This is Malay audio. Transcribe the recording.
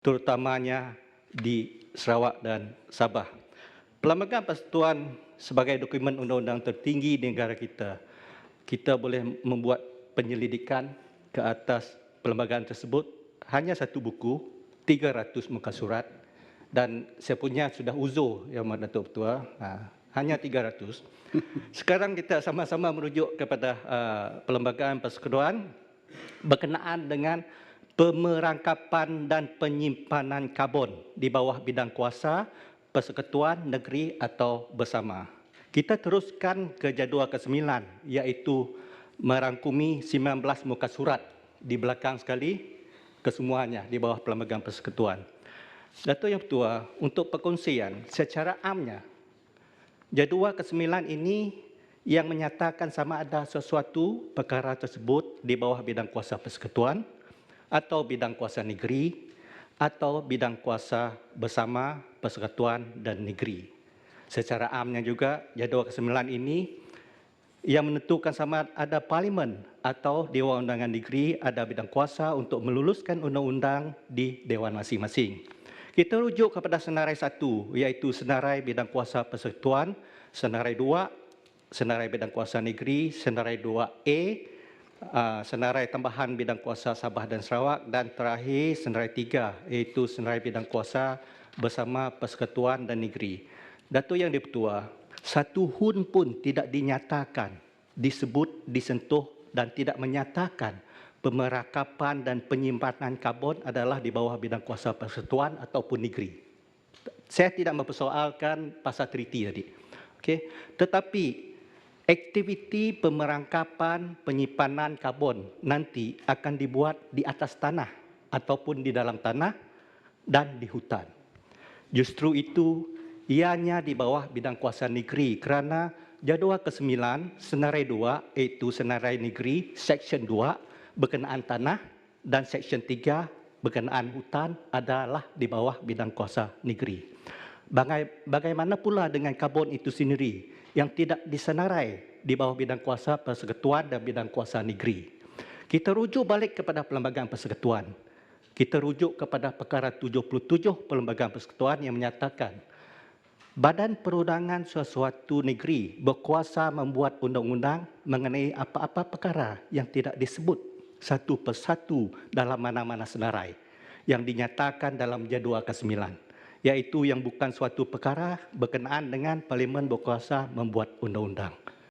terutamanya di Sarawak dan Sabah. Perlembagaan Persekutuan sebagai dokumen undang-undang tertinggi di negara kita, kita boleh membuat penyelidikan ke atas perlembagaan tersebut hanya satu buku, 300 muka surat dan saya punya sudah uzur Yang Amat Datuk Ketua, ha, hanya 300. Sekarang kita sama-sama merujuk kepada uh, perlembagaan persekutuan berkenaan dengan pemerangkapan dan penyimpanan karbon di bawah bidang kuasa persekutuan negeri atau bersama. Kita teruskan ke jadual ke-9 iaitu merangkumi 19 muka surat di belakang sekali kesemuanya di bawah perlembagaan persekutuan. Datuk Yang Ketua, untuk perkongsian secara amnya, jadual ke-9 ini yang menyatakan sama ada sesuatu perkara tersebut di bawah bidang kuasa persekutuan atau bidang kuasa negeri atau bidang kuasa bersama persekutuan dan negeri. Secara amnya juga jadual ke-9 ini yang menentukan sama ada parlimen atau Dewan Undangan Negeri ada bidang kuasa untuk meluluskan undang-undang di dewan masing-masing. Kita rujuk kepada senarai satu iaitu senarai bidang kuasa persekutuan, senarai dua senarai bidang kuasa negeri, senarai 2A uh, senarai tambahan bidang kuasa Sabah dan Sarawak dan terakhir senarai tiga iaitu senarai bidang kuasa bersama persekutuan dan negeri. Datuk Yang Dipertua, satu hun pun tidak dinyatakan, disebut, disentuh dan tidak menyatakan pemerakapan dan penyimpanan karbon adalah di bawah bidang kuasa persekutuan ataupun negeri. Saya tidak mempersoalkan pasal triti tadi. Okay. Tetapi aktiviti pemerangkapan penyimpanan karbon nanti akan dibuat di atas tanah ataupun di dalam tanah dan di hutan. Justru itu ianya di bawah bidang kuasa negeri kerana jadual ke-9 senarai 2 iaitu senarai negeri seksyen 2 berkenaan tanah dan seksyen 3 berkenaan hutan adalah di bawah bidang kuasa negeri. Bagaimana pula dengan karbon itu sendiri yang tidak disenarai di bawah bidang kuasa persekutuan dan bidang kuasa negeri. Kita rujuk balik kepada perlembagaan persekutuan. Kita rujuk kepada perkara 77 perlembagaan persekutuan yang menyatakan Badan Perundangan Sesuatu Negeri berkuasa membuat undang-undang mengenai apa-apa perkara yang tidak disebut satu persatu dalam mana-mana senarai yang dinyatakan dalam jadual ke-9 iaitu yang bukan suatu perkara berkenaan dengan parlimen berkuasa membuat undang-undang.